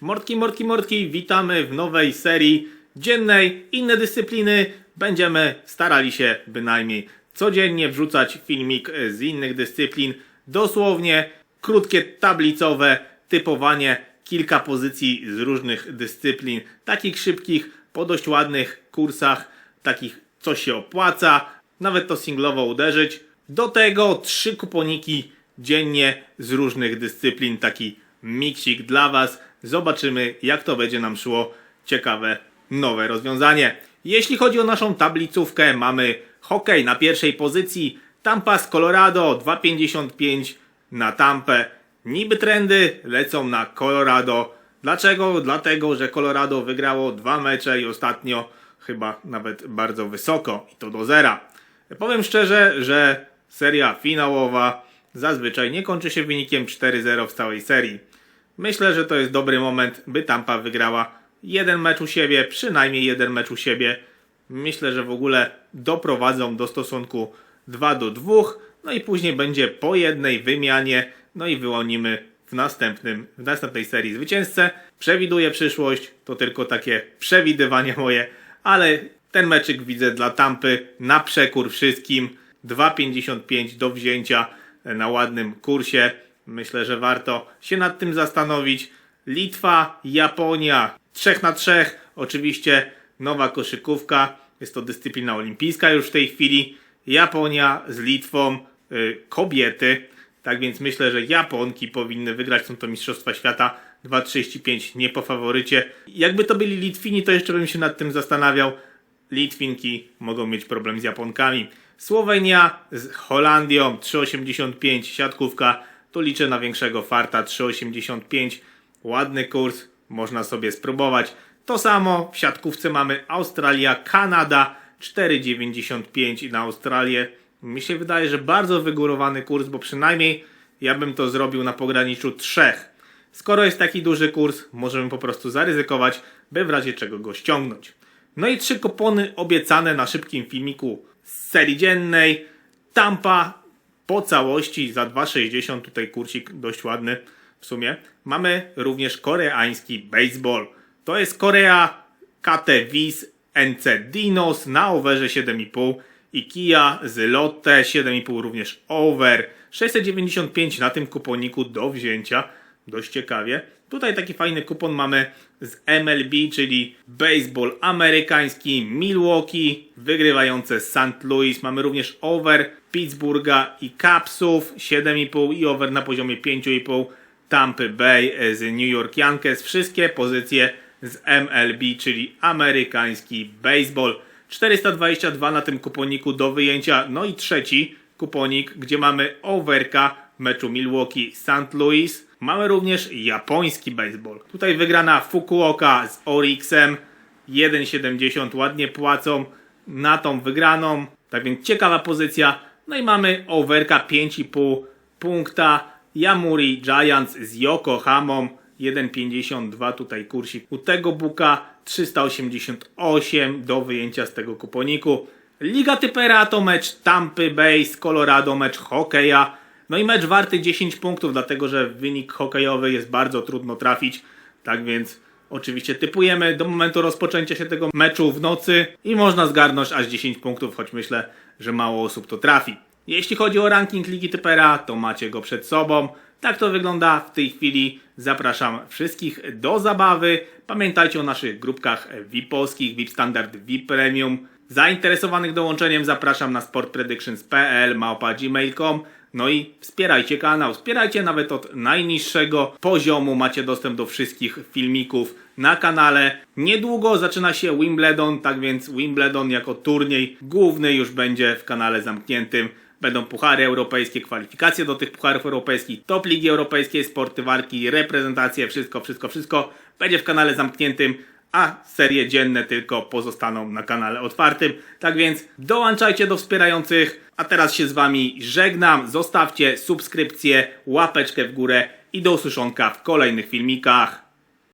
Mordki, mordki, mordki, witamy w nowej serii dziennej. Inne dyscypliny. Będziemy starali się bynajmniej codziennie wrzucać filmik z innych dyscyplin. Dosłownie krótkie tablicowe typowanie, kilka pozycji z różnych dyscyplin. Takich szybkich, po dość ładnych kursach, takich co się opłaca. Nawet to singlowo uderzyć. Do tego trzy kuponiki dziennie z różnych dyscyplin. Taki miksik dla Was. Zobaczymy, jak to będzie nam szło. Ciekawe, nowe rozwiązanie. Jeśli chodzi o naszą tablicówkę, mamy hokej na pierwszej pozycji. Tampa z Colorado 2,55 na Tampę. Niby trendy lecą na Colorado. Dlaczego? Dlatego, że Colorado wygrało dwa mecze i ostatnio chyba nawet bardzo wysoko i to do zera. Powiem szczerze, że seria finałowa zazwyczaj nie kończy się wynikiem 4-0 w całej serii. Myślę, że to jest dobry moment, by Tampa wygrała jeden mecz u siebie, przynajmniej jeden mecz u siebie. Myślę, że w ogóle doprowadzą do stosunku 2 do 2, no i później będzie po jednej wymianie, no i wyłonimy w następnym, w następnej serii zwycięzcę. Przewiduję przyszłość, to tylko takie przewidywania moje, ale ten meczyk widzę dla Tampy na przekór wszystkim. 2,55 do wzięcia na ładnym kursie. Myślę, że warto się nad tym zastanowić. Litwa, Japonia 3 na 3. Oczywiście nowa koszykówka. Jest to dyscyplina olimpijska już w tej chwili. Japonia z Litwą, y, kobiety. Tak więc myślę, że Japonki powinny wygrać. Są to Mistrzostwa Świata 2,35 nie po faworycie. Jakby to byli Litwini, to jeszcze bym się nad tym zastanawiał. Litwinki mogą mieć problem z Japonkami. Słowenia z Holandią 3,85 siatkówka. Tu liczę na większego farta 3,85. Ładny kurs, można sobie spróbować. To samo w siatkówce mamy Australia, Kanada 4,95 na Australię. Mi się wydaje, że bardzo wygórowany kurs, bo przynajmniej ja bym to zrobił na pograniczu trzech. Skoro jest taki duży kurs, możemy po prostu zaryzykować, by w razie czego go ściągnąć. No i trzy kupony obiecane na szybkim filmiku z serii dziennej. Tampa po całości za 2,60 tutaj kursik dość ładny w sumie. Mamy również koreański baseball. To jest Korea KT Wiz NC Dinos na overze 7,5 i Kia z Lotte 7,5 również over. 695 na tym kuponiku do wzięcia. Dość ciekawie. Tutaj taki fajny kupon mamy z MLB, czyli baseball amerykański Milwaukee, wygrywające St. Louis. Mamy również over Pittsburgha i Capsów 7,5 i over na poziomie 5,5 Tampa Bay z New York Yankees. Wszystkie pozycje z MLB, czyli amerykański baseball. 422 na tym kuponiku do wyjęcia. No i trzeci kuponik, gdzie mamy overka meczu Milwaukee St. Louis. Mamy również japoński baseball. Tutaj wygrana Fukuoka z Orixem 1,70 ładnie płacą na tą wygraną. Tak więc ciekawa pozycja. No i mamy overka 5,5 punkta. Yamuri Giants z Yokohamą 1,52 tutaj kursik u tego buka 388 do wyjęcia z tego kuponiku. Liga Typera to mecz Tampy Base, Colorado mecz hokeja. No i mecz warty 10 punktów, dlatego że wynik hokejowy jest bardzo trudno trafić. Tak więc oczywiście typujemy do momentu rozpoczęcia się tego meczu w nocy i można zgarnąć aż 10 punktów, choć myślę, że mało osób to trafi. Jeśli chodzi o ranking Ligi Typera, to macie go przed sobą. Tak to wygląda w tej chwili. Zapraszam wszystkich do zabawy. Pamiętajcie o naszych grupkach VIP-owskich, VIP Standard, VIP Premium. Zainteresowanych dołączeniem zapraszam na sportpredictions.pl, małpa gmail.com. No i wspierajcie kanał, wspierajcie nawet od najniższego poziomu. Macie dostęp do wszystkich filmików na kanale. Niedługo zaczyna się Wimbledon, tak więc Wimbledon jako turniej główny już będzie w kanale zamkniętym. Będą puchary europejskie, kwalifikacje do tych pucharów europejskich, top ligi europejskiej, sporty walki, reprezentacje, wszystko, wszystko, wszystko będzie w kanale zamkniętym, a serie dzienne tylko pozostaną na kanale otwartym. Tak więc dołączajcie do wspierających, a teraz się z Wami żegnam. Zostawcie subskrypcję, łapeczkę w górę i do usłyszonka w kolejnych filmikach.